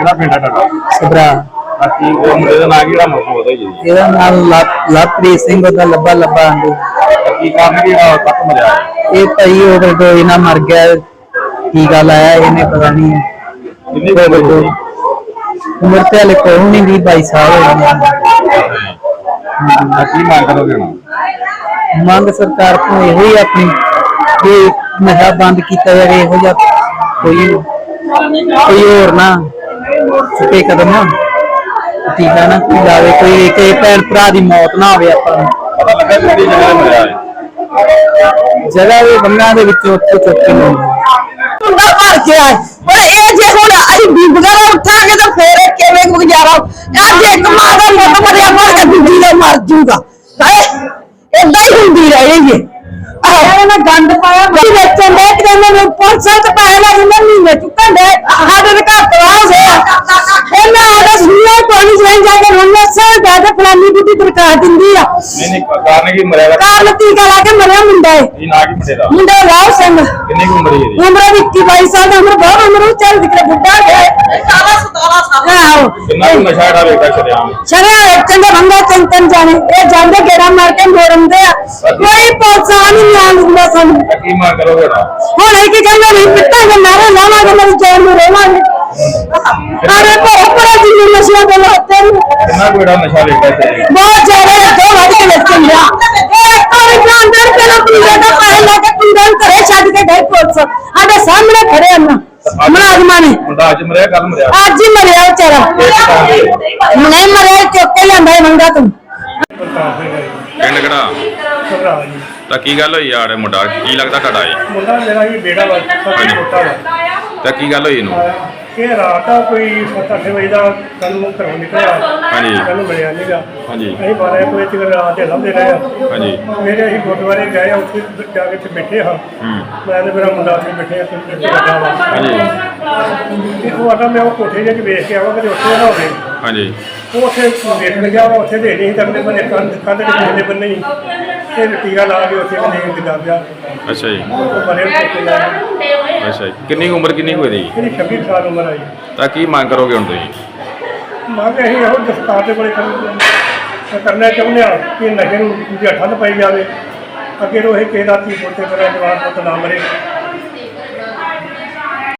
ਕਿਹੜਾ ਪਿੰਡ ਹੈ ਤੁਹਾਡਾ? ਸਬਰਾ ਬਾਕੀ ਉਹ ਮੁੰਡੇ ਦਾ ਨਾਂ ਕਿਹੜਾ ਮੌਤ ਹੋਈ ਜੀ। ਇਹਦਾ ਨਾਮ ਲਵਪ੍ਰੀਤ ਸਿੰਘ ਉਹਦਾ ਲੱਭਾ ਲੱਭਾ ਆਂਦੇ। ਕੀ ਕਾਰਨ ਕੀ ਹੋਇਆ ਤੱਕ ਮਰਿਆ? ਇਹ ਭਾਈ ਓਵਰਡੋਜ਼ ਨਾਲ ਮਰ ਗਿਆ। ਟੀਕਾ ਲਾਇਆ ਇਹਨੇ ਪਤਾ ਨਹੀਂ ਕਿੰਨੀ ਕੁ ਉਮਰ ਹੋਈ ਉਮਰ ਤੇ ਹਲੇ ਕੋਈ ਨਹੀਂ ਵੀ 22 ਸਾਲ ਹੋ ਗਏ ਤਾਂ ਕੀ ਮੰਗ ਕਰੋਗੇ ਹੁਣ? ਮੰਗ ਸਰਕਾਰ ਤੋਂ ਇਹੋ ਹੀ ਆਪਣੀ ਕਿ ਨਸ਼ਾ ਬੰਦ ਕੀਤਾ ਜਾਵੇ ਇਹੋ ਜਿਹਾ ਕੋਈ ਕੋਈ ਹੋਰ ਨਾ। ਚੁੱਕੇ ਕਦਮ ਟੀਕਾ ਨਾ ਕੋਈ ਲਾਵੇ ਕੋਈ ਕਿਸੇ ਭੈਣ ਭਰਾ ਦੀ ਮੌਤ ਨਾ ਹੋਵੇ ਆਪਾਂ ਨੂੰ। ਪਤਾ ਲੱਗਾ ਕਿਹੜੀ ਜਗ੍ਹਾ ਤੇ ਮਰਿਆ ਹੈ ਜਗ੍ਹਾ ਦੇ ਬੰਨਾਂ ਦੇ ਵਿੱਚੋਂ ਉੱਥੇ ਚੁੱਕ ਕੇ ਲਿਆਉਂਦੇ ਮੁੰਡਾ ਭਰ ਕੇ ਆਏ ਪਰ ਇਹ ਜੇ ਹੁਣ ਅਸੀਂ ਬੀਬੀਆਂ ਨਾਲ ਉੱਠਾਂਗੇ ਤਾਂ ਫੇਰ ਕਿਵੇਂ ਗੁਜ਼ਾਰਾ? ਅੱਜ ਇੱਕ ਮਾਂ ਦਾ ਮੁੱਤ ਮਰਿਆ ਮਰ ਕੇ ਦੂਜੀ ਦਾ ਮਰ ਜੂਗਾ। ਹੈ ਏਦਾਂ ਹੀ ਹੁੰਦੀ ਰਹੇਗੀ। ਆਹ। ਨਾ ਗੰਦ ਪਾਇਆ। ਵੀ ਵੇਚਣ ਦੇ ਕਿ ਮੈਨੂੰ ਪੁਲਿਸਾਂ ਤੇ ਪੈਸੇ ਲੱਗ ਜਾਂਦੇ ਮਹੀਨੇ ਚੁੱਕਣ ਦੇ ਸਾਡੇ ਦੇ ਘਰ ਤੋਂ ਸੇ ਇਹਨਾਂ ਆਦਾ ਸੁਣਿਆ ਕੋਈ ਨਹੀਂ ਜਾ ਕੇ ਰੋਣਾ ਸਰ ਦਾਦਾ ਫਲਾਨੀ ਬੁੱਢੀ ਦਰਕਾਰ ਦਿੰਦੀ ਆ। ਨਹੀਂ ਨਹੀਂ ਕਾਰਨ ਕੀ ਮਰਿਆ ਦਾ ਕਾਰਨ ਟੀਕਾ ਲਾ ਕੇ ਮਰਿਆ ਮੁੰਡਾ ਇਹ। ਇਹ ਨਾਂ ਕੀ ਮੁੰਡੇ ਦਾ ਮੁੰਡਾ ਰਾਵ ਸਿੰਘ ਕਿੰਨੀ ਕੁ ਉਮਰ ਹੈ ਇਹਦੀ? ਉਮਰ ਵੀ 21 22 ਸਾਲ ਦੀ ਉਮਰ ਬਹੁਤ ਉਮਰ ਉਹ ਚੱਲ ਦਿਖਦਾ ਬੁੱਢਾ ਗਿਆ 17 17 ਸਾਲ ਆਹੋ। ਕਿੰਨਾ ਕੁ ਨਸ਼ਾ ਜਿਹੜਾ ਵੇਖਦਾ ਸ਼ਰਿਆਮ? ਸ਼ਰਿਆ ਵੇਚਣ ਦਾ ਬੰਦਾ ਤਿੰਨ ਤਿੰਨ ਜਾਣੇ। ਇਹ ਜਾਂਦੇ ਗੇੜਾ ਮਾਰ ਕੇ ਮੋੜਨਦੇ ਆ। ਕੋਈ ਪੌਸਾ ਨਹੀਂ ਆਂ ਹੁੰਦਾ ਸਾਨੂੰ। ਤਾਂ ਕੀ ਮੰਗ ਕਰੋਗੇ ਹੁਣ? ਹੁਣ ਇਹ ਕੀ ਕਹਿੰਦੇ ਨਹੀਂ ਪਿੱਟਾਂਗੇ ਨਾਰੇ ਲਾਵਾਂਗੇ ਮੇਰੀ ਜਾਨ ਨੂੰ ਰੋਵਾਂਗੇ। ਅਰੇ ਭਰਾ ਭਰਾ ਜੀ ਨੂੰ ਨਸ਼ਿਆਂ ਦੇ ਲਾਤੇ ਨੂੰ। ਕਿੰਨਾ ਕੁ ਜਿਹੜਾ ਨਸ਼ਾ ਵੇਖਦਾ ਇੱਥੇ ਬਹੁਤ ਜ਼ਿਆਦਾ ਦੋ ਵੱਧ ਕੇ ਵੇਚਣ ਲਿਆ ਇਹ ਕੋਈ ਜਾਨਦਾਰ ਪਹਿਲਾਂ ਪੁਲਿਸ ਦਾ ਪੈਸੇ ਲਾ ਕੇ ਕੁੰਡਲ ਘਰੇ ਛੱਡ ਕੇ ਗਏ ਪੁਲਿਸ। ਸਾਡੇ ਸਾਹਮਣੇ ਖੜੇ ਹਨ ਮੁਲਾਜ਼ਮਾਂ ਨੇ। ਮੁੰਡਾ ਅੱਜ ਮਰਿਆ ਕੱਲ ਮਰਿਆ? ਅੱਜ ਹੀ ਮਰਿਆ ਵਿਚਾਰਾ। ਨਹੀਂ ਮਰਿਆ ਚੁੱਕ ਕੇ ਲਿਆਂਦਾ ਇਹ ਮੰਗਾ ਤੂੰ। ਪਿੰਡ ਕਿਹੜਾ? ਘਬਰਾ ਜੀ। ਤਾਂ ਕੀ ਗੱਲ ਹੋਈ ਯਾਰ ਮੁੰਡਾ ਕੀ ਲੱਗਦਾ ਤੁਹਾਡਾ ਇਹ? ਮੁੰਡਾ ਮੇਰਾ ਹੀ ਬੇੜਾ ਵਾ ਤੋਂ ਛੋਟਾ ਵਾ ਤਾਂ ਕੀ ਗੱਲ ਹੋਈ ਇਹਨੂੰ? ਇਹ ਰਾਤ ਕੋਈ 7-8 ਵਜੇ ਦਾ ਕੱਲ ਘਰੋਂ ਨਿਕਲਿਆ। ਹਾਂਜੀ। ਕੱਲ ਮਿਲਿਆ ਨਹੀਂਗਾ ਹਾਂਜੀ। ਅਸੀਂ 12 ਵਜੇ ਤੱਕ ਰਾਤ ਦੇ ਲੱਭਦੇ ਰਹੇ ਆ। ਹਾਂਜੀ। ਮੇਰੇ ਅਸੀਂ ਗੁਰਦੁਆਰੇ ਗਏ ਆ, ਉੱਥੇ ਜਾ ਕੇ ਇੱਥੇ ਬੈਠੇ ਹਾਂ। ਹੂੰ। ਮੈਂ ਤੇ ਮੇਰਾ ਮੁੰਡਾ ਉੱਥੇ ਬੈਠੇ ਆ ਤੇ ਇੱਥੇ ਬੈਠਾ ਵਾ ਹਾਂਜੀ। ਤੇ ਉਹ ਆਦਾ ਮੈਂ ਉਹ ਕੋਠੇ ਜਿਹੇ 'ਚ ਵੇਖ ਕੇ ਆਵਾਂ ਕਿ ਉੱਥੇ ਨਾ ਹੋਵੇ। ਹਾਂਜੀ। ਉਹ ਉੱਥੇ ਵੇਖਣ ਗਿਆ ਵਾ ਉੱਥੇ ਦੇ ਨਹੀਂ ਕਰਦੇ ਬੰਦੇ ਕੰਧ ਕੰਧ ਦੇ ਪਿਛਲੇ ਬੰਨੇ ਹੀ। ਤੇ ਟੀਕਾ ਲਾ ਕੇ ਉੱਥੇ ਬੰਦੇ ਦਿੱਤਾ ਪਿਆ ਅੱਛਾ ਜੀ। ਉਹ ਬਰੇ ਉੱਤੇ ਲਾ ਕੇ। ਅੱਛਾ ਜੀ। ਕਿੰਨੀ ਕੁ ਉਮਰ ਕਿੰਨੀ ਕੁ ਇਹਦੀ? ਇਹਦੀ 26 ਸਾਲ ਉਮਰ ਆਈ ਤਾਂ ਕੀ ਮੰਗ ਕਰੋਗੇ ਹੁਣ ਤੁਸੀਂ? ਮੰਗ ਅਸੀਂ ਇਹੋ ਦਸਤਾਰ ਦੇ ਕੋਲੇ ਕਰ- ਕਰਨਾ ਚਾਹੁੰਦੇ ਆ ਕਿ ਨਸ਼ੇ ਨੂੰ ਦੂਜਾ ਠੱਲ ਪਾਈ ਜਾਵੇ। ਅੱਗੇ ਤੋਂ ਇਹ ਕਿਸੇ ਦਾ ਧੀ ਪੁੱਤੇ ਮੇਰਾ ਜਵਾਨ ਪੁੱਤ ਨਾ ਮਰੇ।